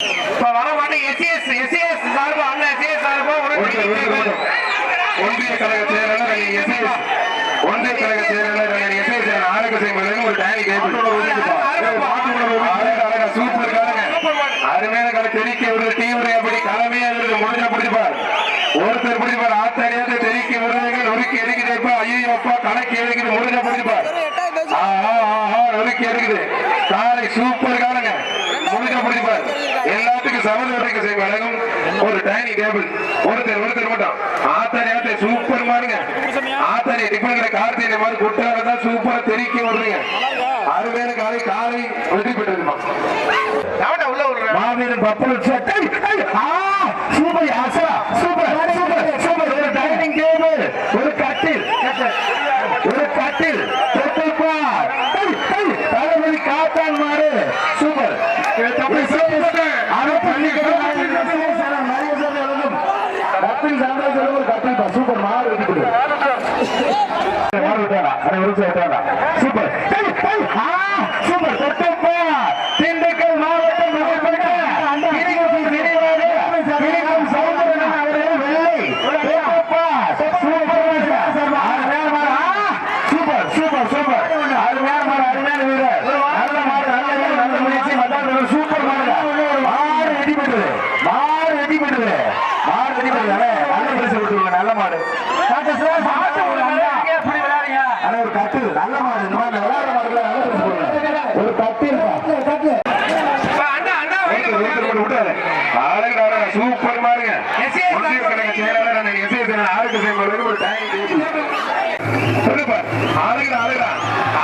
இப்ப வர மாட்டேன் எஸ்எஸ் எஸ்எஸ் சார்பா அண்ணன் எஸ்எஸ் சார்பா ஒரு ஒன்றிய ஒன்றிய கழக செயலாளர் எஸ்எஸ் ஒன்றிய கழக செயலாளர் எஸ்எஸ் ஆரோக்கிய செய்யும் ஒரு டேனி கேபிள் சூப்பர் காலங்க அருமையான கால தெரிக்க விடுறது தீவிர அப்படி கலமையா இருந்து முடிஞ்ச பிடிப்பார். ஒருத்தர் பிடிப்பார். ஆத்தாரியாக தெரிக்க விடுறதுங்க நொறுக்கி எடுக்குது இப்ப ஐயோ அப்பா கணக்கு எடுக்குது முடிஞ்ச பிடிப்பார். நொறுக்கி எடுக்குது. காலை சூப்பர் காலங்க முடிஞ்ச பிடிப்பார் எல்லாத்துக்கும் சமதொட்டைக்கு செய்ய வழங்கும் ஒரு டைனிங் டேபிள் ஒருத்தர் ஒருத்தர் மட்டும். ஆத்தாரி ஆத்தாரி சூப்பர் மாறுங்க ஆத்தாரி டிஃபன் கார்த்திகை மாதிரி குட்டார தான் சூப்பரா தெரிக்க விடுறீங்க. அருமையான காலை காலை வெற்றி பெற்றிருமா மாவீரன் பப்பல் சட்டை. சூப்பர் ஆசா சூப்பர் ஒரு டைனிங் டேபிள் ஒரு கட்டில் ஒரு கட்டில் தொட்டில் பார் தளபதி காத்தான் மாறு சூப்பர் சூப்பர் மாறு வெட்டி மாறு விட்டாரா அதை ஒரு விட்டாரா சூப்பர் சூப்பர் தொட்டப்பா திண்டுக்கல் மாவட்டம் மகப்பட்ட கிரிகுளம் நினைவாக கிரிகுளம் சௌந்தரன் அவர்கள் வெள்ளை தொட்டப்பா சூப்பர் அருமையான மாடு. ஆ, சூப்பர் சூப்பர் சூப்பர் அருமையான மாடு அருமையான வீரர் நல்ல மாடு நல்ல வீரர் நல்ல முயற்சி மத்தாள் சூப்பர் மாடு மாடு வெட்டி பெற்றது மாடு வெட்டி பெற்றது மாடு வெட்டி பெற்றது அண்ணே, நல்ல பரிசு கொடுத்துருங்க நல்ல மாடு ஆனா ஒரு கட்டு நல்ல மாடு இந்த மாதிரி விளையாடுற மாடுல நல்ல பரிசு கொடுங்க ஒரு கட்டு இருக்கா இப்ப அண்ணா அண்ணா வெளிய போங்க. சூப்பர் மாறுங்க எஸ்ஏ ஒன்றிய கழக செயலாளர் அண்ணன் எஸ்ஏ சேனல் ஆரோக்கிய செய்வது ஒரு டைம் சொல்லுப்பா ஆளுங்க ஆளுடா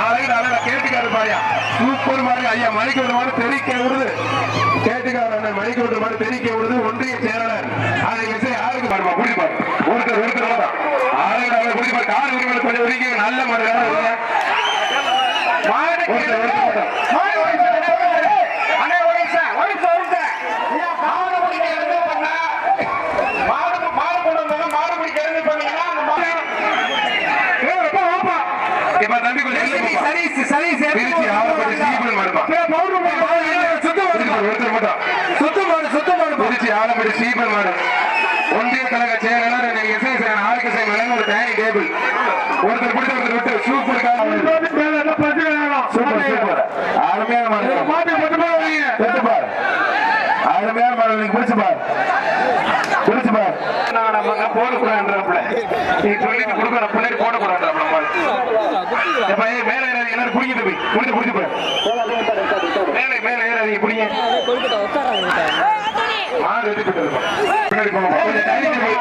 ஆளுங்க ஆளுடா கேட்டுக்காரு பாயா. சூப்பர் மாறுங்க ஐயா மணிக்கு ஒரு மாதிரி தெரிக்க விடுது. கேட்டுக்காரு அண்ணன் மணிக்கு ஒரு மாதிரி தெரிக்க விடுது. ஒன்றிய செயலாளர். அதை எஸ்ஏ யாருக்கு பாருப்பா புரிஞ்சு பாரு ஒருத்தர் ஒருத்தர் தான் பாரு கார் கொஞ்சம் வரைக்கும் நல்ல ஒருத்தர் ஒருத்தர் மட்டும். மாடு ஒரு நிமிஷம். அண்ணா ஒரு நிமிஷம் ஒரு நிமிஷம் ஒரு நிமிஷம் மாடு பிடிக்க இருந்து பண்ணா மாடு மாடு கொண்டு வந்தாங்க மாடு பிடிக்க இருந்து பண்ணீங்கன்னா அந்த மாடு ஏய், அப்பா, வாப்பா. இப்ப தம்பி கொஞ்சம் சரி, இல்ல சரி சரி சரி திருச்சி ஆலப்பட்டி சீப்பன் மாடுப்பா சுத்தம் ஒருத்தர் ஒருத்தர் மட்டும் சுத்தம் மாடு ஒன்றிய கழக செயலாளர் எஸ்ஐ சார் மேல ஒரு டைனிங் டேபிள் ஒருத்தர் பிடிச்ச ஒருத்தர் விட்டு சூப்பர் சூப்பர் சூப்பர் அருமையான மாடு எடுத்து பார் அருமையான மாடு நீங்க பிடிச்சு பார் பிடிச்சு பார் நம்ம நீ சொல்லிட்டு கொடுக்கணும் பிள்ளைக்கு போடக்கூடாதுன்றாப்ல எப்ப மேல ஏறாதீங்க. எல்லாரும் குடிக்கிட்டு போய் குடிச்சு குடிச்சு போய் மேலே ஏறாதீங்க குடிங்க. மாடு வெட்டி போயிட்டு பின்னாடி போங்க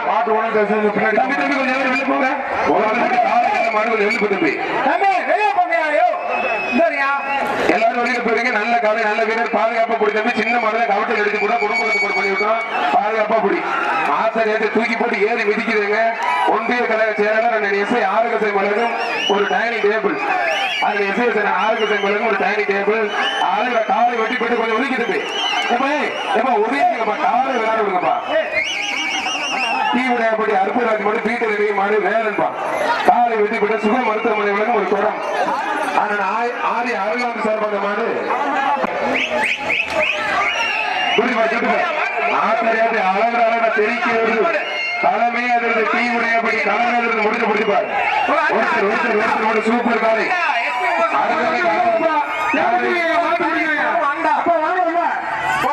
மாட்டு உணவு பின்னாடி. தம்பி தம்பி கொஞ்சம் நேரம் போங்க. மாடு போய் எல்லாரும் வெளியில போயிருங்க நல்ல காலை நல்ல வீரர். பாதுகாப்பா குடி தம்பி சின்ன மாடுல கவட்டல் எடுத்து கூட குடும்பத்துக்கு போட்டு பண்ணி விட்டோம் பாதுகாப்பா குடி ஆசிரியத்தை தூக்கி போட்டு ஏறி மிதிக்கிறதுங்க ஒன்றிய கழக செயலாளர் அண்ணன் இசை ஆரோக்கிய மலரும் ஒரு டைனிங் டேபிள் அந்த எஸ்ஐ ஆரோக்கிய மலரும் ஒரு டைனிங் டேபிள் ஆளுங்க காலை வெட்டி போட்டு கொஞ்சம் ஒதுக்கிட்டு போய் எப்ப எப்ப ஒதுக்கிங்கப்பா காலை விளையாட விடுங்கப்பா. தீவிரப்படி அற்புதராஜ் மட்டும் வீட்டு நிறைய மாடு வேலன்பா. காலை வெட்டி போட்டு சுக மருத்துவமனை வழங்கும் ஒரு தொடர் அண்ணன் ஆதி அருளாந்து சார்பாக மாடு குடிப்பா, குடிப்பா. ஆத்தரையாத்தி அழகு அழகா தெரிக்க வருது தலைமை அதிர்ந்து தீ உடையபடி தலைமை அதிர்ந்து முடிச்சு முடிச்சுப்பார் ஒருத்தர் ஒருத்தர் ஒருத்தர் ஒரு சூப்பர் காலை அழகான காலை.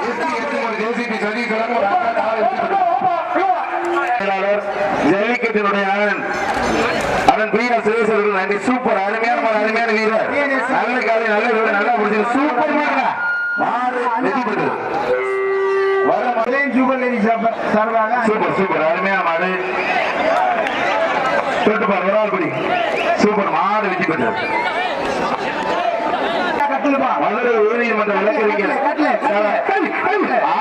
எட்டு, எட்டு ஒரு JCB சதீஷ் வழங்கும் ஒரு அழகான காலை வெற்றி பெற்றார். செயலாளர் ஜல்லிக்கட்டினுடைய அண்ணன் அதன் வீர சுரேசர்கள் நன்றி சூப்பர் அருமையான மாடு, அருமையான வீரர் நல்ல காலை நல்ல வீரர் நல்லா முடிஞ்சது சூப்பர் மாடுடா. மாடு வெற்றி பெற்றது சூப்பர் சூப்பர் அருமையான மாடு. தொட்டு பாரு ஒரு ஆள் படி சூப்பர் மாடு வெற்றி பெற்றது மதுரை உயர்நீதிமன்ற வழக்கறிஞர் ஆ,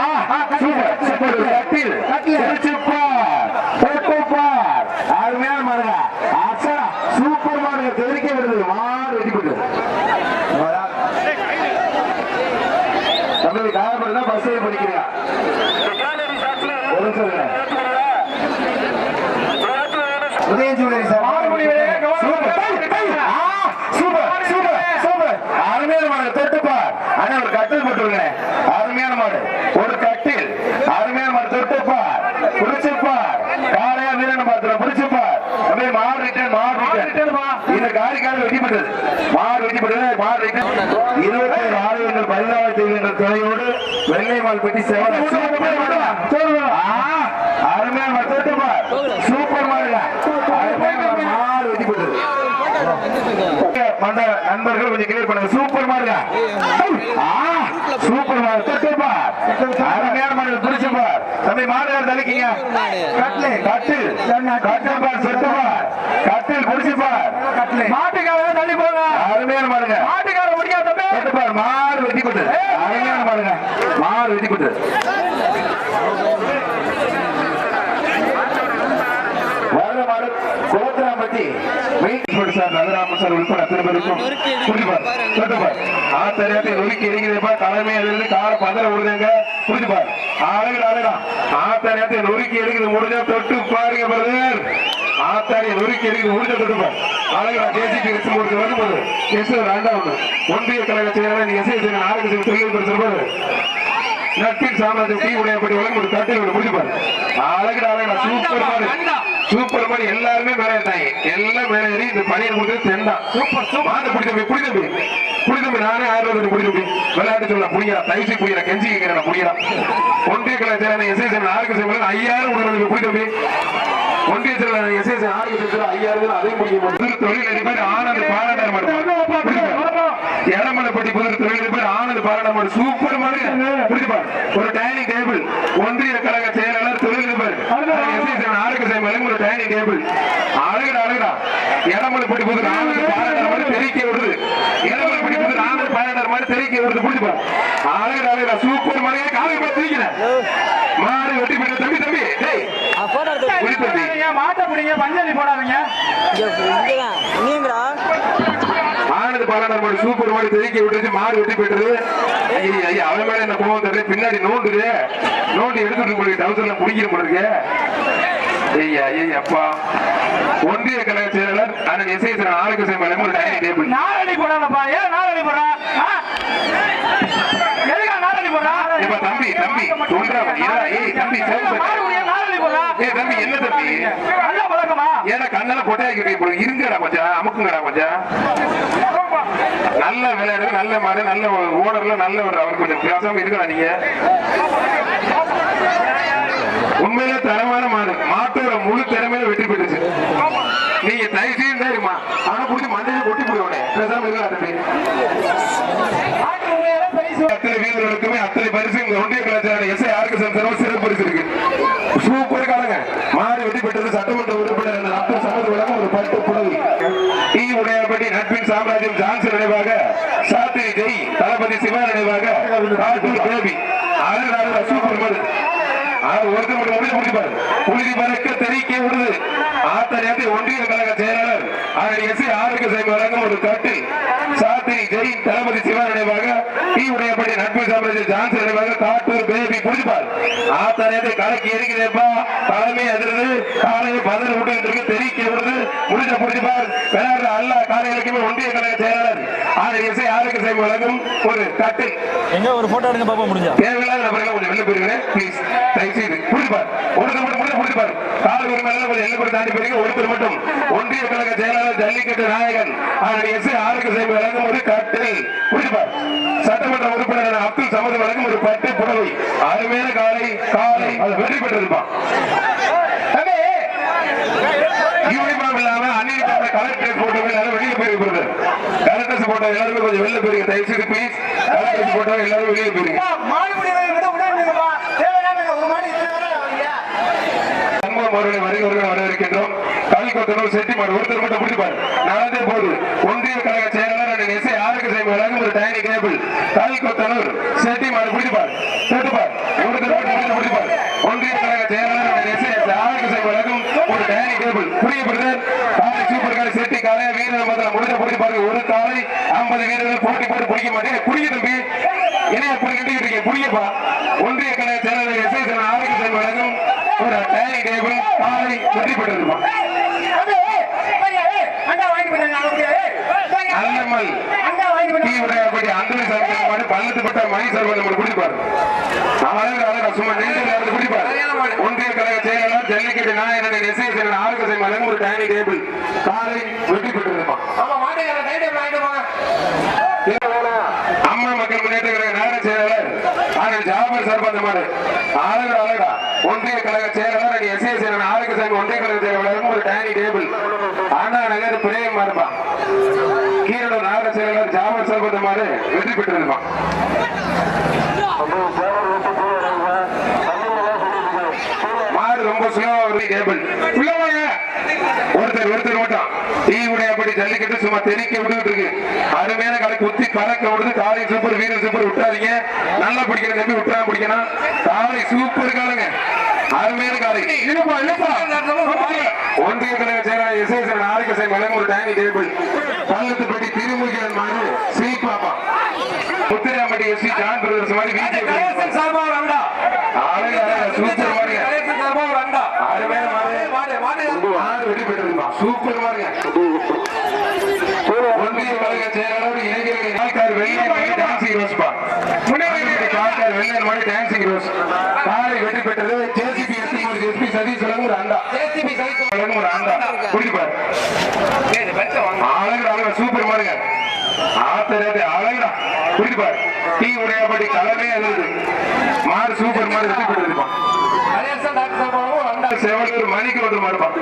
சூப்பர் சூப்பர் ஒரு கட்டில். திருச்சிப்பார் தொட்டுப்பார் அருமையான மாடுங்க ஆச்சா சூப்பர் மாடுங்க தெரிவிக்க விடுது மாடு வெற்றி பெற்றது தம்பி காயப்படுறதா பஸ் ஏறி படிக்கிறியா ஒரு நிமிஷம் இருங்க. சூப்பர். ஆ, சூப்பர், சூப்பர், சூப்பர். அருமையான மாடு தொட்டுப்பார் அண்ணா ஒரு கட்டில் போட்டுருங்க அருமையான மாடு ஒரு கட்டில் இந்த காரிக்கால வெற்றி பெற்றது மாடு வெற்றி பெற்றது மாடு இருபத்தி ஏழு பதினாறு துணையோடு பெட்டி சேவல் அருமையான மத்தோட்டுமா சூப்பர் அருமையான மாடு வெற்றி பெற்றது நண்பர்கள் கொஞ்சம் கிளியர் பண்ணுங்க. சூப்பர் ஆ, சூப்பர் மாடு தொட்டுப்பா அருமையான மாடு பிடிச்சுப்பா தம்பி மாடு யார் தள்ளிக்கீங்க? கட்டில் கட்டில் கட்டில் பார் சொட்டுப்பார் கட்டில் பிடிச்சுப்பார் மாட்டுக்காரங்க தள்ளி போங்க. அருமையான மாடுங்க. முடியாது தம்பி. தொட்டுப்பார் மாடு வெட்டி கொட்டு அருமையான மாடுங்க. மாடு வெட்டி கொட்டு வர்ற மாடு Kotharampatti main sir Nagaraman sir உட்பட அத்தனை பேருக்கும் புரிஞ்சுப்பார் தொட்டுப்பார் ஆத்தரியாத்தை நொறுக்கி எரிக்கிறப்ப தலைமை அதிலிருந்து கால பதற விடுதுங்க புரிஞ்சுப்பார் அழகு அழகா ஆத்தரியாத்தை நொறுக்கி எடுக்கிறது முடிஞ்சா தொட்டு பாருங்க பிரதர். ஆத்தாரியை நொறுக்கி எடுக்கிறது முடிஞ்ச தொட்டுப்பார் அழகா ஜேசிபி எஸ் முடிஞ்சு வரும்போது எஸ் ரெண்டாவது ஒன்றிய கழக செயலாளர் எஸ் எஸ் ஆரோக்கிய தொழில் பெருசும்போது நட்பின் சாம்ராஜ்யம் டீ உடையப்படி ஒரு தட்டில் முடிச்சுப்பாரு அழகு அழகா சூப்பர் மாடு சூப்பர் மாடு எல்லாருமே மேலே ஏறிட்டாங்க. எல்லாம் மேலே ஏறி இந்த பணியை கொடுத்து தெண்டா சூப்பர் சூப்பர். மாடு பிடிச்ச புடி தம்பி புடி தம்பி நானே ஆயிரம் ரூபாய் புடி தம்பி விளையாட்டு சொல்ல புடியா தைசி புடியா கெஞ்சி கேட்கிறேன் புடியா ஒன்றிய கலை தேவை எஸ் எஸ் ஆரோக்கிய சேவை ஐயாயிரம் கொடுக்கறது புடி தம்பி ஒன்றிய செயலாளர் எஸ் எஸ் ஆரோக்கிய சேவை ஐயாயிரம் அதையும் பிடிக்கும் தொழில் அதிபர் ஆனந்த் பாராட்டார் மாடு. எடமலைப்பட்டி புதர் தொழிலதிபர் ஆனந்த் பாராளுமன்ற சூப்பர் மாதிரி. புரிஞ்சுப்பா ஒரு டைனிங் டேபிள். ஒன்றிய கழக செயலாளர் தொழிலதிபர் ஒரு டைனிங் டேபிள் அழகுடா அழகுடா. மாதிரி தெரிவிக்க விடுது எடமலைப்பட்டி புதர் ஆனந்த் பாராட்டார் மாதிரி தெரிவிக்க விடுது புரிஞ்சுப்பா அழகுடா அழகுடா. சூப்பர் மாதிரியே காலை பார்த்து தெரிவிக்கிறேன் மாடு வெட்டி போயிட்ட தம்பி தம்பி. டேய். மாட்டை பிடிங்க பஞ்சலி போடாதீங்க. ஆனது பாலாளர் மாடு சூப்பர் மாடு தெறிக்க விட்டுச்சு மாடு வெட்டி போயிட்டது. ஐயா ஐயா அவன் மேல என்ன கோவம் தெரியல பின்னாடி நோண்டுது. நோண்டி எடுத்துட்டு போய் டவுசர்ல பிடிக்கிற போல இருக்கு. ஐயா ஐயா அப்பா. ஒன்றிய கழக செயலாளர் அண்ணன் எஸ்ஐ சார் ஆரோக்கிய சேவை ஒரு டைனிங் டேபிள். நாலடி போடாதப்பா. ஏன் நாலடி போடுறா? இப்ப தம்பி தம்பி சொல்றா ஏய் தம்பி ஏய் தம்பி என்ன தம்பி? ஏன்னா கண்ணெல்லாம் கொட்டையாக்கி போய் போடு இருங்கடா கொஞ்சம் அமுக்குங்கடா கொஞ்சம் நல்ல விளையாடு நல்ல மாடு நல்ல ஓனர்ல நல்ல ஒரு அவர் கொஞ்சம் பேசாம இருக்கடா நீங்க. உண்மையிலே தரமான மாடு. மாட்டோட முழு திறமையில வெற்றி பெற்றுச்சு. நீங்க தயவு செய்து இருமா அவனை பிடிச்சி மண்டையில கொட்டி போடுவோனே பேசாம அத்தனை வீரர்களுக்குமே அத்தனை பரிசு இந்த ஒன்றிய கலாச்சாரம் எஸ் யாருக்கு செலுத்தணும் சிறப்பு பரிசு இருக்கு. சூப்பர் காலங்க. மாறி வெற்றி பெற்றது சட்டமன்ற உறுப்பினர் அப்துல் சமது வழங்கும் ஒரு பட்டு புடவை டி உடையார்பட்டி நட்பின் சாம்ராஜ்யம் ஜான்சன் நினைவாக சாத்திரி ஜெய் தளபதி சிவா நினைவாக சூப்பர் மாடு ஒருத்தர் மட்டும் முடிஞ்சு முடிப்பாரு புழுதி பறக்க தெரிக்க விடுது. ஆத்தரியாத்தை ஒன்றிய கழக செயலாளர் அதன் எஸ் ஆரோக்கிய சேவை வழங்கும் ஒரு கட்டில் சாத்திரி ஜெய் தளபதி சிவா நினைவாக டி உடையப்படி நட்பு சாம்ராஜ்ய ஜான்சன் நினைவாக காட்டூர் பேபி புடிச்சுப்பார் ஆத்தரியாத்தை கலக்கி எரிக்கிறேப்பா தலைமை அதிர்ந்து காலையை பதில் விட்டு இருக்கு தெரிக்க விடுது. முடிஞ்ச புடிச்சுப்பார் அல்ல காலைகளுக்குமே ஒன்றிய கழக செயலாளர் அதன் எஸ் ஆரோக்கிய சேவை வழங்கும் ஒரு கட்டில் எங்க ஒரு போட்டோ எடுங்க பாப்பா முடிஞ்சா? தேவையில்லாத நபர்கள் கொஞ்சம் வெளில போயிருங்க ப்ளீஸ் தயவு செய்து புரிஞ்சுப்பார் ஒருத்தர் மட்டும் முடிஞ்சு புரிஞ்சுப்பார் கால் ஒரு மேல கொஞ்சம் எல்லை கூட தாண்டி போயிருங்க ஒருத்தர் மட்டும். ஒன்றிய கழக செயலாளர் ஜல்லிக்கட்டு நாயகன் அதனுடைய எஸ் ஆரோக்கிய சேவை வழங்கும் ஒரு கட்டில் புரிஞ்சுப்பார் சட்டமன்ற உறுப்பினர் அப்துல் சமது வழங்கும் ஒரு பட்டு புடவை. அருமையான காலை காலை வெற்றி பெற்றிருப்பான் தம்பி யூனிஃபார்ம் இல்லாம அன்னிக்கான கலர் ட்ரெஸ் போட்டவங்க எல்லாரும் வெளியே போயிருக்கிறது. கலர் ட்ரெஸ் போட்டவங்க எல்லாருமே கொஞ்சம் வெளில போயிருங்க. தயவு செய்து ப்ளீஸ் கலர் ட்ரெஸ் போட்டவங்க எல்லாரும் வெளியே போயிருங்க. மாடு முடிவை விட விடாதுங்கப்பா தேவையான ஒரு மாடு இத்தனை வேலை வரீங்க சண்முகம் அவர்களை வருகிறவர்கள் வரவேற்கின்றோம். காலிக்கோத்தனூர் செட்டிமார் ஒருத்தர் மட்டும் பிடிப்பார். நடந்தே போது. ஒன்றிய கழக செயலாளர் எஸ் ஆரோக்கிய சேவை வழங்கும் ஒரு செட்டிமார் பிடிப்பார். கேட்டுப்பார் ஒருத்தர் மட்டும் பிடிப்பார். ஒன்றிய கழக செயலாளர் ஆரோக்கிய சேவை வழங்கும் ஒரு டைனிங் டேபிள் புரிய பிரதர் காலை சூப்பர் கார் செட்டி காலை வீரர் முதல்ல முடிஞ்ச பிடிச்சு பாருங்க. ஒரு காலை ஐம்பது வீரர்கள் போட்டி போட்டு பிடிக்க மாட்டேன். குடிய தம்பி. என்ன இப்படி கட்டிக்கிட்டு இருக்கீங்க புரியப்பா. ஒன்றிய கலை செயலாளர் எஸ் எஸ் ஆரோக்கிய சேவை வழங்கும் ஒரு டைனிங் டேபிள் காலை வெற்றி பெற்றிருப்பான் தம்பி ஐயா, ஏய், அண்டா வாங்கிட்டு போயிட்டாங்க அவங்க ஏய், போங்க. அல்லமல் அண்டா வாங்கிட்டு டீ போயிட்டாங்க உடையப்படி அந்த சர்வன் மாடு பள்ளத்து பட்ட மணி சர்வன் நம்ம குடிப்பார் அழகு சும்மா நெஞ்சு நேரத்தில் குடிப்பார் ஒன்றிய கழக செயலாளர் ஜல்லிக்கட்டு நாயகன் எஸ்ஐ சேனல் ஆரோக்கிய மலன் ஒரு டைனிங் டேபிள் காலை வெற்றி பெற்றிருப்பான் அம்மா மக்கள் முன்னேற்ற கழக நகர செயலாளர் ஆனால் ஜாபர் சர்பந்தமாடு அழகு அழகா. ஒன்றிய கழக செயலாளர் எஸ்ஏ சேனன் ஆரோக்கிய சாமி ஒன்றிய கழக செயலாளர் ஒரு டைனிங் டேபிள். அண்ணா நகர் பிரேம் மாறுபா கீரனூர் நகர செயலாளர் ஜாமர் செல்வதுமாறு வெற்றி பெற்றிருப்பான் மாடு ரொம்ப ஸ்லோவா வருது டேபிள் ஒருத்தர் ஒருத்தர் மட்டும் டீ உடையப்படி ஜல்லிக்கட்டு சும்மா தெறிக்க விட்டுட்டு இருக்கு. அருமையான காலை குத்தி கலக்க விடுது. காலை சூப்பர் வீரர் சூப்பர் விட்டுறாதீங்க நல்லா பிடிக்கணும் தம்பி விட்டுறா பிடிக்கணும். காலை சூப்பர் காலுங்க. அருமையான காலை. இழுப்பா இழுப்பா. ஒன்றிய கழக செயலாளர் எஸ். எஸ். சேவை வழங்கும் ஒரு டைனிங் டேபிள். பள்ளத்துப்பட்டி திருமுருகன் மாடு ஸ்ரீ பாப்பா. Muthirampatti S. C. John brothers மாதிரி பிஜேபி. சார்பா ஒரு அண்டா அழகு சூப்பர் அண்டா அருமையான மாடு. மாடு மாடு சூப்பர் மாடுங்க ஒன்றிய கழக செயலாளர் இளைஞர்கள் கால்கார் வெள்ளை மாடி டான்சிங் ரோஸ் கால்கார் வெள்ளை மாடி டான்சிங் ரோஸ் காலை வெற்றி பெற்றது ஜேசிபி எஸ்பி எஸ்பி சதீஷ் ஒரு அண்டா ஜேசிபி சைக்கிள் ஒரு அண்டா குடிப்பார் ஏய் பெருச சூப்பர் மாடுங்க ஆத்தரது அழகுடா குடிப்பார் டீ உடையாபடி கலவே அழுது மாடு சூப்பர் மாதிரி வெற்றி பெற்றிருப்பான் ஒரு செவலூர் மணிக்கு ஒன்று மாடுப்பான்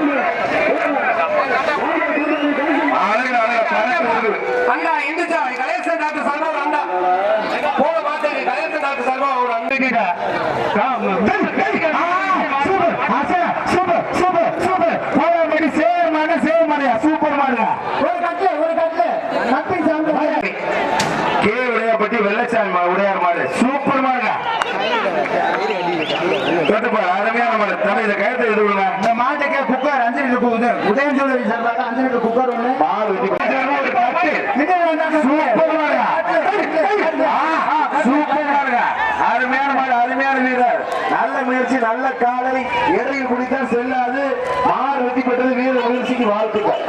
அழகு அழகு பறக்க வருது அண்டா இந்துச்சா கணேசன் டாக்டர் சார்பா ஒரு அண்டா போக மாட்டேங்க கணேசன் டாக்டர் சார்பா ஒரு அண்டா கே உடையாப்பட்டி வெள்ளச்சாமி உடையார் மாடு சூப்பர் மாடுங்க தம்பி இந்த இது விடுங்க இந்த மாட்டுக்கு குக்கர் அஞ்சு லிட்டர் போகுது. உதயம் சொல்லி சார்பாக அஞ்சு லிட்டர் குக்கர் ஒண்ணு. மாடு வெட்டி ஒரு பத்து இது சூப்பர் அருமையான மாடு அருமையான வீரர். நல்ல முயற்சி நல்ல காலை. எதையை குடித்தால் செல்லாது. மாடு வெட்டி பெற்றது வீர முயற்சிக்கு வாழ்த்துக்கள்.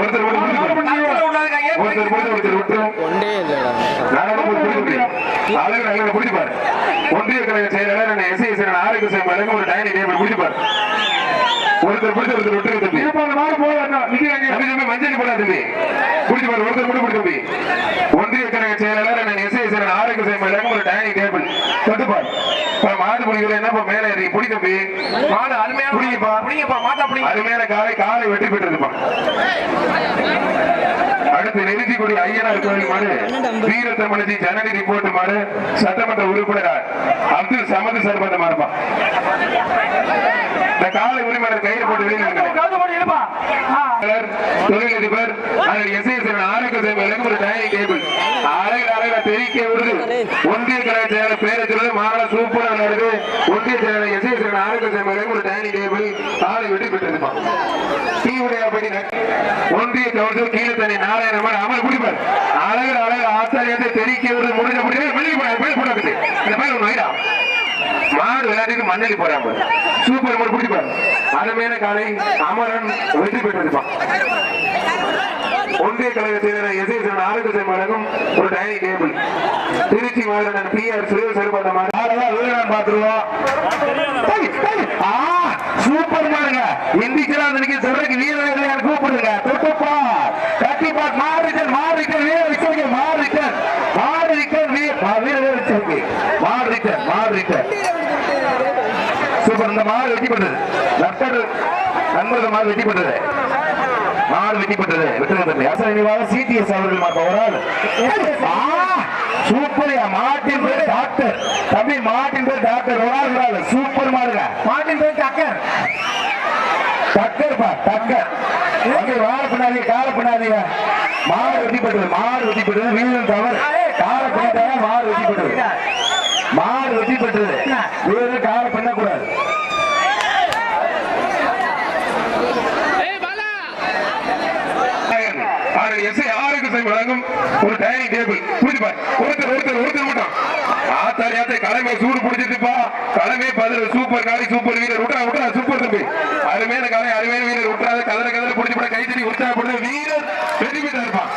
ஒருத்தர் ஒருத்தர் கொடுத்து ஒருத்தர் விட்டுரும் ஒன்றே இல்லைடா நானும் போய் குடிக்க முடியும். குடிச்சு பாரு. ஒன்றிய கழக செயலாளர் நான் எஸ்ஐ சேனல் ஆரோக்கிய வழங்கும் ஒரு டைனிங் டேபிள் குடிச்சு பாரு. ஒருத்தர் பிடிச்ச ஒருத்தர் விட்டுரு தம்பி. தம்பி, மஞ்சள் போடா தம்பி. குடிச்சு பாரு, ஒருத்தர் குடி தம்பி. ஒன்றிய கழக செயலாளர் நான் எஸ்ஐ சேனல் ஆரோக்கிய வழங்கும் ஒரு டைனிங் டேபிள் தொட்டு பாரு. இப்ப மாடு பிடிக்கிற என்னப்பா மேல ஏறி? புடி தம்பி. மாடு அருமையான புடிங்கப்பா. புடிங்கப்பா மாட்டா புடிங்க. அருமையான காலை காலை வெற்றி பெற்றிருப்பா. அடுத்து நெருஞ்சிக்குடி ஐயனார் கோயில் மாடு. வீரத்தமிழச்சி ஜனனி ரிப்போர்ட் மாடு. சட்டமன்ற உறுப்பினர் அப்துல் சமது சர்பந்த மாறுப்பா இந்த காலை உரிமையாளர் கையில் போட்டு. செயலாளர், தொழிலதிபர் ஆரோக்கிய ஒரு டைனிங் டேபிள். அழகு அழகா தெரிவிக்க விடுது. ஒன்றிய கழக செயலர் பேரை சொல்றது மாநில சூப்பரா நடக்குது. ஒன்றிய செயலர் எஸ்ஐஎஸ் ஆரோக்கிய ஒரு டைனிங் டேபிள். காலை வெட்டி பெற்றிருப்பான் தீவுடையாப்பட்டி ஒன்றிய கவுன்சில் கீழே தண்ணி நாராயணமான அமல் குடிப்பார். அழகு அழகு ஆச்சாரியத்தை தெரிவிக்க விடுது. முடிஞ்ச முடியாது வெளியே போட. இந்த பையன் ஒன்று மாடு விளையாடிட்டு மண்ணடி போறாங்க சூப்பர் மாடு பிடிப்பாரு அருமையான காலை அமரன் வெற்றி பெற்றிருப்பான். ஒன்றிய கழக செயலர் எஸ் எஸ் ஆரோக்கிய சேவை ஒரு டைனிங் டேபிள் திருச்சி மாவட்டம் பி ஆர் சுரேஷ் சிறுபந்த வீரன் பார்த்துருவோம். சூப்பர் மாடுங்க இந்திக்கலாம் நினைக்க சொல்றதுக்கு வீரர்கள் கூப்பிடுங்க. தொட்டுப்பா கட்டிப்பா மாறிட்டல் மாறிட்டல் வீரர்கள். மாடு வெட்டி பண்ணது நற்படு நண்பர்கள் மாடு வெட்டி பண்ணது மாடு வெட்டி பண்ணது வெற்றி அசனிவாக சிடிஎஸ் அவர்கள் மாட்ட ஒரு ஆள். சூப்பர் மாட்டின் பேர் டாக்டர். தம்பி மாட்டின் பேர் டாக்டர். ஒரு சூப்பர் மாடுங்க. மாட்டின் பேர் டக்கர். டக்கர். பா டக்கர் வாழ பண்ணாதீங்க கால பண்ணாதீங்க மாடு வெட்டி பெற்றது மாடு வெட்டி பெற்றது வீரன் தவறு. கால பண்ணிட்டாங்க மாடு வெட்டி பெற்றது மாடு வெட்டி பெற்றது வீரன் கால பண்ணக்கூடாது. எஸ்ஐ ஆரோக்கிய சேவை வழங்கும் ஒரு டைனிங் டேபிள் புரிஞ்சுப்பா ஒருத்தர் ஒருத்தர் ஒருத்தர் மட்டும். ஆத்தாரி ஆத்தாரி கடமை சூடு பிடிச்சிட்டுப்பா. கடமை பதில் சூப்பர் காரி சூப்பர் வீரர். விட்டா விட்டா சூப்பர் தம்பி. அருமையான காலை அருமையான வீரர். விட்டாத கதற கதற பிடிச்சி போட கைத்தறி உற்சாகப்படுத்த வீரர் வெற்றி பெற்றா இருப்பான்.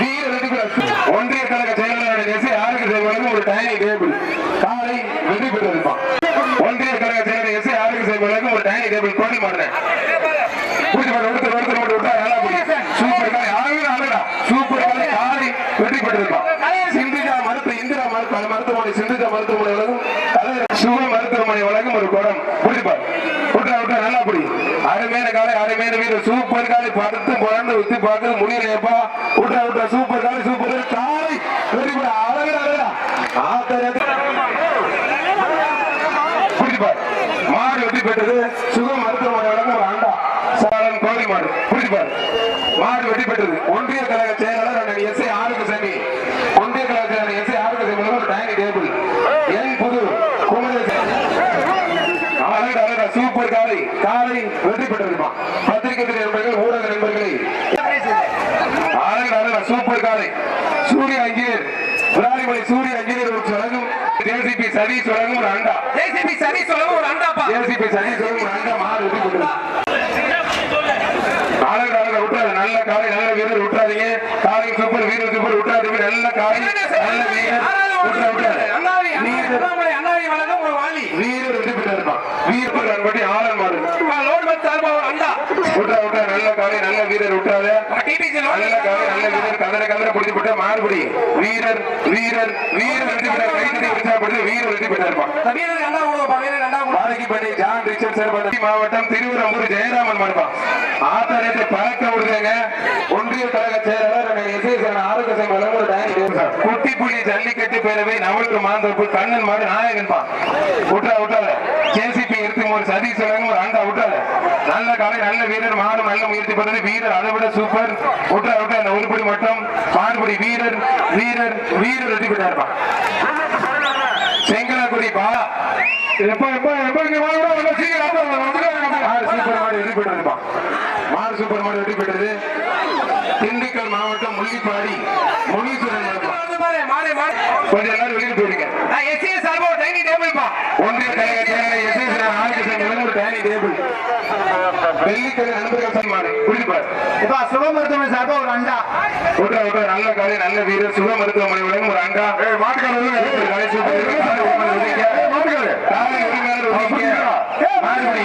வீரர் வெற்றி ஒன்றிய கழக செயலாளர் எஸ்ஐ ஆரோக்கிய சேவை வழங்கும் ஒரு டைனிங் டேபிள் காலை வெற்றி பெற்றிருப்பான் ஒன்றிய கழக செயலாளர் எஸ்ஐ ஆரோக்கிய சேவை வழங்கும் ஒரு டைனிங் டேபிள் கோடி மாடுறேன் புரிஞ்சு பாரு ஒருத்தர் ஒருத்தர் மட்டும் விட்டா நல்லா புரியும் சூப்பர் காலை யாருமே அழகா சூப்பர் காலை காலை வெற்றி பெற்றிருப்பான் சிந்துஜா மருத்துவ இந்திரா மருத்துவ மருத்துவமனை சிந்துஜா மருத்துவமனை உலகம் தலைவர் சுக மருத்துவமனை உலகம் ஒரு குடம் புரிப்பார் நல்லா புடி அருமையான காலை அருமையான வீரர் சூப்பர் காலை படுத்து புரண்டு ஊத்தி பார்த்து முடியலையப்பா. விட்டா விட்டா சூப்பர் காலை சூப்பர் காலை வெற்றி பெற அழகா அழகா ஆத்தரத்தை புரிஞ்சுப்பார் மாடு வெற்றி பெற்றது சுக மருத்துவமனை வழங்கும் ஒரு அண்டா சாலன் கோழி மாடு புரிஞ்சுப்பார் மாடு வெற்றி பெற்றது ஒன்றிய கழக செயலாளர் அண்ணன் எஸ் ஏ ஆறுக்கு சனி ஒன்றிய கழக செயலாளர் எஸ் ஏ ஆறுக்கு சனி ஒரு டைனிங் டேபிள் என் புது குமரேசன் அழகா அழகா சூப்பர் காலை காலை வெற்றி பெற்றிருப்பான் பத்திரிகை துறை நண்பர்கள் ஊடக நண்பர்களை அழகா அழகா சூப்பர் காலை சூரிய அங்கீர் விராலிமலை சூரிய அங்கீர் ஒரு வழங்கும் சதீஷ் வழங்கும் ஒரு அண்டா. ஜேசிபி சரி சொல்லவும் ஒரு அண்டாப்பா. ஜேசிபி சதீஷ் வழங்கும் ஒரு அண்டா மாறு அழகா விட்டுறாது நல்ல காலை நல்ல வீரர் விட்டுறாதீங்க. காலை சூப்பர் வீரர் சூப்பர் விட்டுறாதீங்க. நல்ல காலை நல்ல வீரர். விட்டுறா விட்டுறாது வீரர் ஒரு வாலி. வீரர் அன்பட்டி ஆளன் மாடு. லோட் அண்டா. நல்ல காலை நல்ல வீரர் விட்டுறாத. டிபிசி நல்ல காலை நல்ல வீரர் கதற கதற பிடிச்சு போட்டு மாறுபடி. வீரர் வீரர் வீரர் வெற்றி பெற்ற கைத்தறி உற்சாகப்படுத்தி வீரர் பெற்றிருப்பான் ஜான் ரிச்சர்ட் மாவட்டம் திருவரம்பூர் ஜெயராமன் மண்டபம் ஆத்தாரியத்தை பறக்க விடுங்க ஒன்றிய கழக செயலாளர் ஆரோக்கிய ஜல்லிக்கட்டு பேரவை நவலுக்கு மாந்தோப்பு கண்ணன் மாடு நாயகன் பா விட்டா விட்டாத கேசிபி இருக்கும் ஒரு சதீஷ் ஒரு அண்டா விட்டாத நல்ல காலை நல்ல வீரர் மாடு நல்ல முயற்சி பண்ணது வீரர் அதை விட சூப்பர் விட்டா விட்டா அந்த உருப்படி மட்டும். மாடுபடி வீரர் வீரர் வீரர் வெற்றி பெற்றாருப்பா. செங்கலக்குடி பா. எப்ப எப்ப எப்ப இங்க வாங்க சீக்கிரம் சூப்பர் மாடு வெற்றி பெற்றதுப்பா. மாடு சூப்பர் மாடு வெற்றி பெற்றது. திண்டுக்கல் மாவட்டம் முள்ளிப்பாடி முனீஸ்வரன் கொஞ்சம் எல்லாரும் வெளியில போயிருங்க எஸ்ஏ சார்பா ஒரு டைனிங் டேபிள் பா. ஒன்றிய எஸ். ஆதிக்க ஒரு டேனி டேபிள் வெள்ளிக்கிழமை நண்பர்கள் சன்மாடு குடிப்பார் இப்ப சுக மருத்துவமனை சார்பா ஒரு அண்டா. விட்ற விட்ற நல்ல காலை நல்ல வீரர் சுக மருத்துவமனை உலகம் ஒரு அண்டா. மாட்டுக்காரர்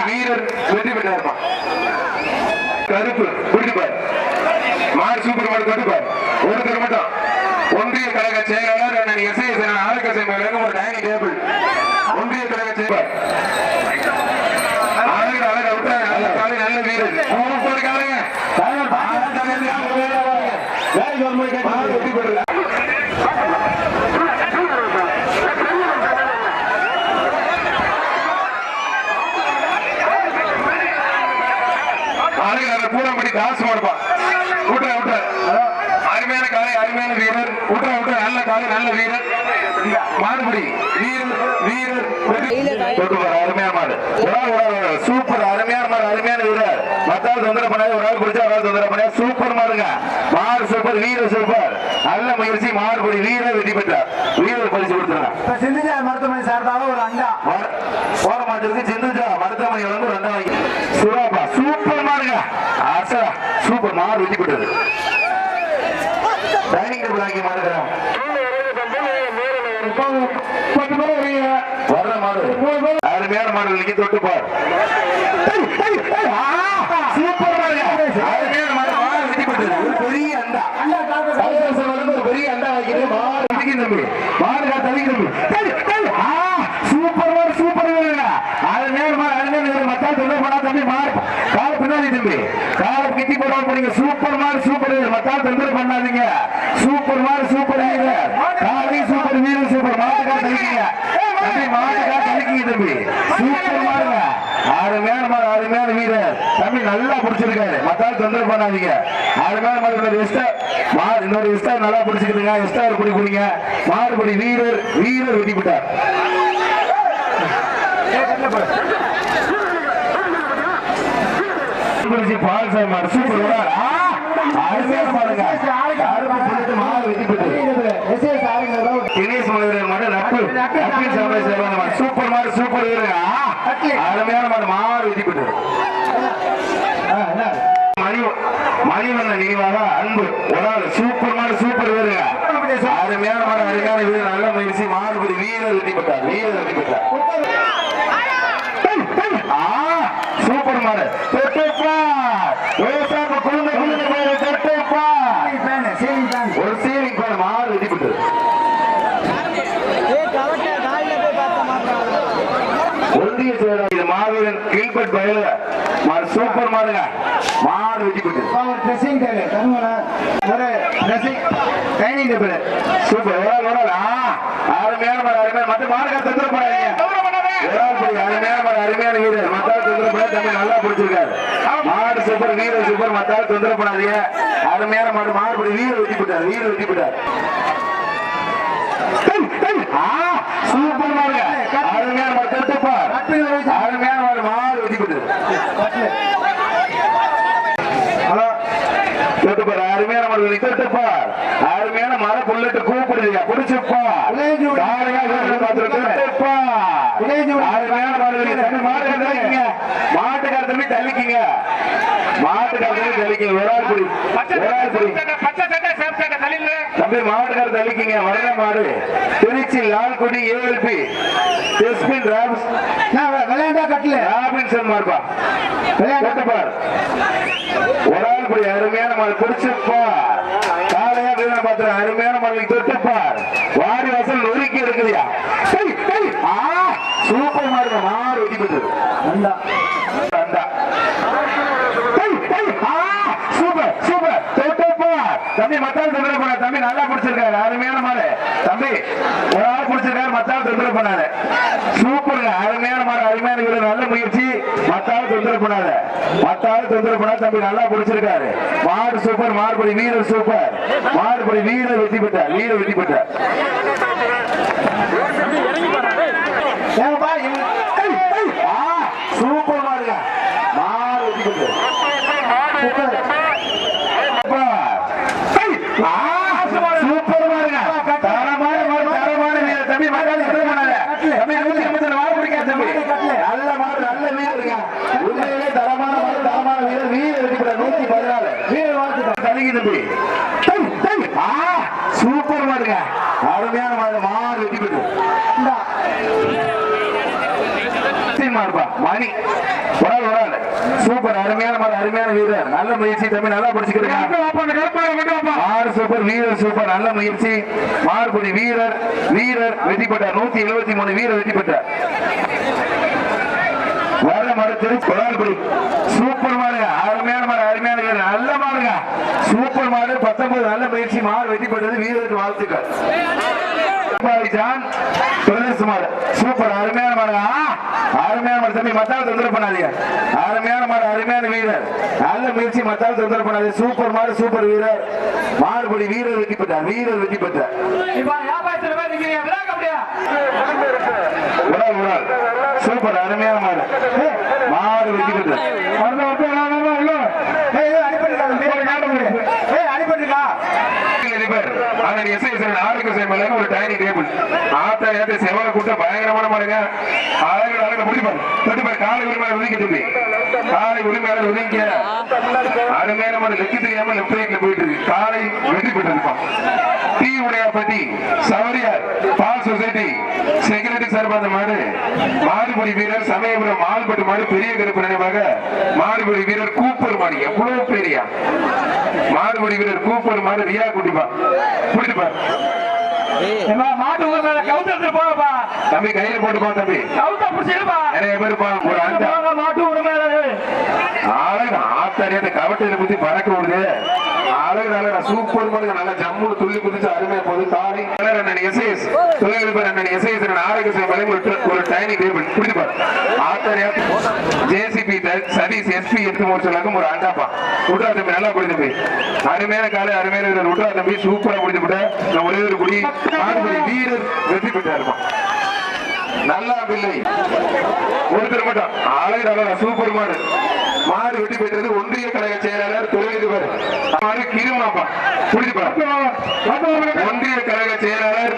வீரர் வெற்றி பெற்றார்ப்பான் கருப்பு. மாடு சூப்பர் மாடு கட்டுப்பார் ஒருத்தர் மட்டும். ஒன்றிய கழக செயலாளர் அண்ணன் எஸ் ஐ ஆரோக்கிய ஒரு டைனிங் டேபிள் ஒன்றிய கழக செயலாளர் அழகு அழகு விட்டாங்க நல்ல காலை நல்ல வீரர் சூப்பர் காலைங்க மாடு வெற்றி பெறுது அழகு பூரம்படி காசு மாடுப்பா விட்டுற விட்டுற அருமையான காலை அருமையான வீரர் விட்டுற விட்டுற நல்ல காலை நல்ல வீரர் மாடுபடி வீரர் வீரர் அருமையான மாடு. ஒரு ஒரு ஒரு. சூப்பர் அருமையான மாடு அருமையான வீரர். மத்தாள் தொந்தரவு பண்ணாது ஒரு ஆள் பிடிச்சா ஒரு ஆள் தொந்தரவு பண்ணாது சூப்பர் மாடுங்க. மாடு சூப்பர் வீரர் சூப்பர். நல்ல முயற்சி மாடுபடி வீரர் வெற்றி பெற்றார். வீரர் பரிசு கொடுத்துருங்க சிந்துஜா மருத்துவமனை சார்பாக ஒரு அண்டா. வர- போற மாட்டிற்கு சிந்துஜா மருத்துவமனை வந்து வாங்கி. சுராப்பா சூப்பர் மாடுங்க. அசரா சூப்பர் மாடு வெற்றி பெற்றது. டைனிங் டேபிள் வாங்கி மாடுகிறோம் அருமையான மாடு நீங்க தொட்டு பாரு சூப்பர் மாடுங்க பெரிய அண்டா. பெரிய அண்டா வைக்கிறது மாடு தம்பி. மாடு தள்ளி தம்பி ஆ, சூப்பர் மாடு சூப்பர் மாடுங்க நேரம் மாடு அருமையான மாடு. மத்தால் தொல்லை பண்ணா தம்பி மாடு. கால பின்னாடி தம்பி. கால கிட்டி போடாம போனீங்க சூப்பர் மாடு சூப்பர் வீரர் மத்தால் பண்ணாதீங்க. சூப்பர் மாடு சூப்பர் வீரர் காலை சூப்பர் வீரர் சூப்பர் மாட்டுக்கா தள்ளிக்கீங்க தம்பி மாட்டுக்கா தள்ளிக்கீங்க தம்பி சூப்பர் மாடுங்க அருமையான மாடு அருமையான வீரர் தம்பி நல்லா பிடிச்சிருக்காரு. மத்தால் தொந்தரவு பண்ணாதீங்க. அருமையான மாடு இன்னொரு எஸ்டா இன்னொரு எஸ்டா நல்லா பிடிச்சிக்கிட்டுங்க. எஸ்டா குடி குடிங்க. மாடுபடி வீரர் வீரர் வெட்டி விட்டார். பால்சாமி மாடு சூப்பர் மாடுங்க கருப்பு புள்ளிட்டு மாடு வெட்டி ஒரு தினேஷ் மதுரை சமையல் செய்வாங்க மாடு சூப்பர் மாடு சூப்பர் வீரங்க அருமையான மாடு என்ன? மணி மணிவண்ண நினைவாக அன்பு. ஒரு சூப்பர் மாடு சூப்பர் வீரங்க அருமையான மாடு அருமையான வீரர் நல்ல முயற்சி மாடுபடி வீரர் வெட்டி பெற்றார் வீரர் வெட்டி பெற்றார் ஆ, சூப்பர் மாடு தொட்டுப்பார் ரோசாப்பு குழந்தை குழந்தை மாடு தொட்டுப்பார் ஃபேன் சீலிங் ஃபேன் ஒரு சீலிங் போன மாடு வெட்டிவிட்டு ஏய் கவட்ட காலையில போய் பார்த்த மாட்டாங்க ஒன்றிய செயலாளர் இது மாவீரன் மாடு சூப்பர் மாடுங்க. மாடு ட்ரெஸ்ஸிங் தருவல ஒரு ட்ரெஸ்ஸிங் டைனிங் டேபிள் சூப்பர் ஒரு ஆள் ஒரு ஆள் ஆ அருமையான மாடு அருமையான மற்ற பண்ணாதீங்க. விராட் கோலி அருமையான மாடு அருமையான வீரர் தம்பி நல்லா பிடிச்சிருக்காரு. மாடு சூப்பர் வீரர் சூப்பர் மத்தாள் தொந்தரவு பண்ணாதீங்க. அருமையான மாடு மாடுபடி வீரர் வெட்டி போட்டார். வீரர் வெட்டி போட்டார். சூப்பர் மாடுங்க. அருமையான மாடு தொட்டுப்பார் அருமையான மாடு மாடு வெட்டி ஹலோ அருமையான தொட்டுப்பார் அருமையான மரம் புல்லட்டு கூப்பிடுறீங்க. தொட்டுப்பார் அருமையான மாடு வெட்டி தம்பி மாடு தள்ளிக்கிங்க மாட்டுக்கார தம்பி தள்ளிக்கிங்க. மாட்டுக்கார தம்பி தள்ளிக்கிங்க. ஒரு ஆள் புடி. ஒரு ஆள் தலையில தம்பி மாவட்டக்கார தள்ளிக்கிங்க. வரண மாடு. திருச்சி லால்குடி ஏஎல்பி. டெஸ்பின் ராப்ஸ். நான் விளையாண்டா கட்டல. ராபின்சன் மார்பா. விளையாட்டு ஒரு ஆள் புடி அருமையான மாடு பிடிச்சிருப்பார் காலையா வீரனை பார்த்து அருமையான மாடு தொட்டுப்பார் வாடி வாசல் நொறுக்கி இருக்குதுயா ஆ சூப்பர் மாடுங்க மாடு வெட்டி போட்டு வந்தா வந்தா டேய், டேய், ஆ, சூப்பர் சூப்பர் தொட்டுப்பார் தம்பி மத்தாள் தொந்தரவு பண்ண தம்பி நல்லா பிடிச்சிருக்காரு. அருமையான மாடு. தம்பி ஒரு ஆள் பிடிச்சிருக்காரு. மத்தாள் தொந்தரவு பண்ணாரு சூப்பருங்க. அருமையான மாடு. அருமையான வீரர். நல்ல முயற்சி. மத்தாள் தொந்தரவு பண்ணாரு மத்தாள் தொந்தரவு பண்ணா தம்பி நல்லா பிடிச்சிருக்காரு. மாடு சூப்பர். மாடுபடி வீரர் சூப்பர். மாடுபடி வீரர் வெற்றி பெற்றார். வீரர் வெற்றி பெற்றார். ஆ, சூப்பர் மாடுங்க. மாடு வெற்றி பெற்றார் சூப்பர் சூப்பர் மாடுங்க தரமான மாடு தரமான வீரர் தம்பி மாட்டாளி எதுவும் பண்ணாத தம்பி நூத்தி ஐம்பத்தி மாடு பிடிக்காது தம்பி நல்ல மாடு நல்ல வீரருங்க உண்மையிலே தரமான மாடு தரமான வீரர் வீரர் இருக்கிற நூத்தி பதினாலு வீரர் வாழ்த்து தலிங்க தம்பி டேய், டேய், ஆ, சூப்பர் மாடுங்க அருமையான மாடு மாடு வெட்டி பெற்று இந்தா மாடுப்பா மணி சூப்பர் அருமையான மாடு அருமையான வீரர். நல்ல முயற்சி தம்பி நல்லா படிச்சுக்கிறீங்க ஆறு சூப்பர் வீரர் சூப்பர் நல்ல முயற்சி. மாறுபடி வீரர் வீரர் வெற்றி பெற்றார். நூத்தி எழுபத்தி மூணு வீரர் வெற்றி பெற்றார். வர கொடால்படி சூப்பர் மாடுங்க. அருமையான மாடு அருமையான வீரர். நல்ல மாடுங்க. சூப்பர் மாடு பத்தொன்பது நல்ல முயற்சி. மாடு வெற்றி பெற்றது வீரருக்கு வாழ்த்துக்கள். ஜான் பிரதேச மாடு சூப்பர் அருமையான மாடு. ஆ, அருமையான மாடு. தம்பி மத்தால் தொந்தரவு பண்ணாதீங்க. அருமையான மாடு அருமையான வீரர். நல்ல முயற்சி மத்தால் தொந்தரவு பண்ணாதீங்க. சூப்பர் மாடு சூப்பர் வீரர். மாடுபடி வீரர் வெற்றி பெற்றார். வீரர் வெற்றி பெற்றார். ஒரு ஆள். சூப்பர் அருமையான மாடு. மாடு வெற்றி பெற்றார். வந்து வந்து விளையாடாம உள்ள ஏய் இது ஒரு டைனிங் டேபிள் ஆத்தா ஏத்த செவல கூட்ட பயங்கரமான மாடுங்க அழகு அழகு முடிப்பார் தொட்டுப்பார் காலை உரிமையாளர் ஒதுக்கி தம்பி காலை உரிமையாளர் ஒதுங்க. அருமையான மாடு லெக்கு தெரியாம லெப்ட் ரைட்ல போயிட்டு இருக்கு. காலை வெற்றி பெற்று இருப்பான் டீ உடையாப்பட்டி சவரியார் பால் சொசைட்டி செக்யூரிட்டி சார்பாக மாடு மாடுபடி வீரர் சமயபுரம் மால்பட்டு மாடு பெரிய கருப்பு நினைவாக மாடுபடி வீரர் கூப்பர் மாடு. எவ்வளவு பெரிய? மாடுபடி வீரர் கூப்பர் மாடு ரியா குட்டிப்பா. ஏமா மாட்டு ஊர் மேல கவுத்தத்துல போங்கப்பா. தம்பி கையில போட்டுப்பா தம்பி. கவுத்த நிறைய பேர் இருப்பாங்க. ஒரு போங்க மாட்டு ஊர் மேல. அழகு ஆத்தாரியாத கவட்டையில குத்தி பறக்க விடுது. நல்ல சூப்பர் பண்ணுங்க நல்லா ஜம்முன்னு துள்ளி குதிச்சு அருமையா போகுது. தாடி ரெண்டு எஸ்ஐஎஸ் தொழில்நுட்ப ரெண்டு எஸ்ஐஎஸ் ஆரோக்கிய சேவை ஒரு டைனிங் டேபிள். குடிப்பார் ஆத்தரையா ஜேசிபி சதீஷ் எஸ்பி எட்டு மோர்ச்சலாக்கும் ஒரு அண்டாப்பா. உட்ரா தம்பி நல்லா போய் தம்பி. அருமையான காலை அருமையான உட்ரா தம்பி சூப்பரா முடிச்சு விட்ட ஒரே ஒரு குடி வீரர் வெற்றி பெற்றாருமா நல்லா பிள்ளை ஒருத்தர் மட்டும் அழகு அழகா சூப்பர் மாடு மாடு வெட்டி பெற்றது ஒன்றிய கழக செயலாளர் தொழிலதிபர் மாடு கிருமாப்பா புரிஞ்சுப்பா ஒன்றிய கழக செயலாளர்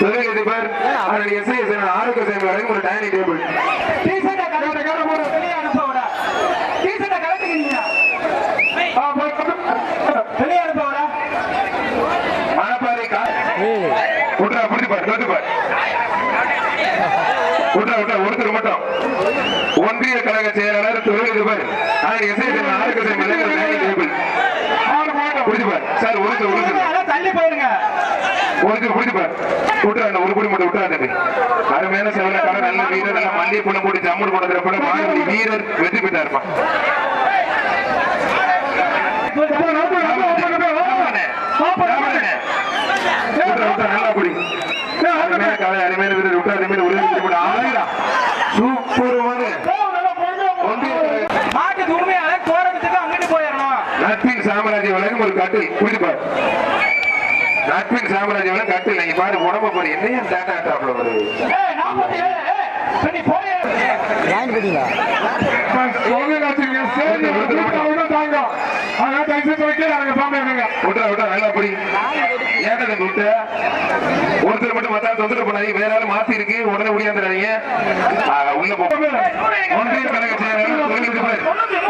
தொழிலதிபர் அதன் எஸ்ஐ ஆரோக்கிய சேவை ஒரு டைனிங் டேபிள். வெளிய அனுப்ப விட டீசர்ட்ட கலட்டுங்க வெளிய அனுப்ப விட மணப்பாறை கா விட்றா புரிஞ்சுப்பார் செயலாளர் தொழிலதிபர் சார் ஒரு தள்ளி போயிருங்க. விட்டுறாங்க ஒரு குடி மட்டும் அருமையான நல்ல வீரர் நல்ல மல்லிகை புண்ணம் போட்டு ஜம்முடு போனதுல கூட மாணவி வீரர் வெற்றி பெற்றா இருப்பான் நல்லா குடி. அருமையான காலை அருமையான வீரர் விட்டா அருமையான ஆயிரம். சூப்பர் மாட்டு உரிமையால கோரத்துக்கு அங்கிட்டு போயிடணும் நட்பின் கட்டில் புரிஞ்சுப்பார் நட்பின் சாம்ராஜ்யம் கட்டில் நீங்க பாரு உடம்ப பாரு என்னையும் டேட்டா டாப்ல வருது ஒருத்தர் மட்டும் மத்தா தொந்தரவு பண்ணாதீங்க வேற ஆள் மாத்தி இருக்கு உடனே முடியாந்துறாதீங்க ஆ, உள்ள போ. ஒன்றிய கழக செயலாளர்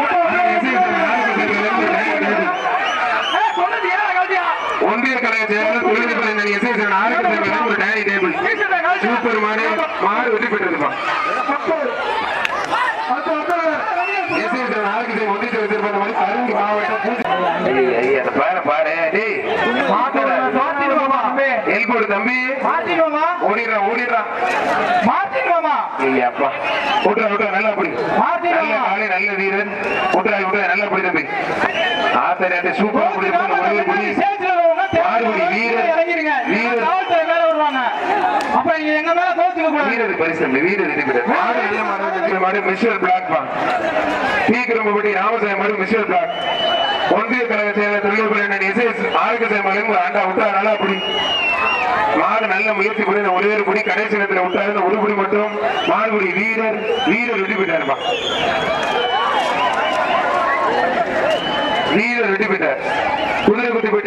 ஒன்றிய கழக செயலாளர் தொழிலதிபர் எஸ்ஐ ஆரோக்கிய ஒரு டைனிங் டேபிள் சூப்பர் மாடு. மாடு வெற்றி பெற்றிருப்பான் எஸ்ஐ ஒன்றிய மாதிரி கரும்பு மாவட்டம் பாரு பாரு டேய். மாத்திடுவோமா எல்கோடு தம்பி. விட்டுறா விட்டுறா நல்லா படி? நல்ல காலை நல்ல வீரன். விட்டுறா விட்டுறா நல்லா படி தம்பி. ஆத்தரே சூப்பரா படி ஒரே படி மாறுபடி வீரர்? இறங்கிருங்க. வீரர். காவல்துறை மேல வருவாங்க. அப்ப நீங்க எங்க மேல கோச்சுக்க கூடாது வீரர் பரிசு வீரர் பெற்றார் மாடு நல்ல மாடு மாடு மிஸ்டர் பிளாக் பா தீக்கிரமபடி ராமசாமி மாடு மிஸ்டர் பிளாக். ஒன்றிய கழக செயலர் தொழில்நுட்ப இசை ஆரோக்கிய சேமலையும் ஒரு ஆண்டா விட்டா நல்லா அப்படி மாடு நல்ல முயற்சி பண்ணி ஒரே ஒரு குடி கடைசி இடத்துல விட்டாரு ஒரு குடி மட்டும். மாடுபடி வீரர் வீரர் வெற்றி பெற்றாருப்பா வீரர் வெற்றி பெற்றார். குதிரை குத்திப்பட்டி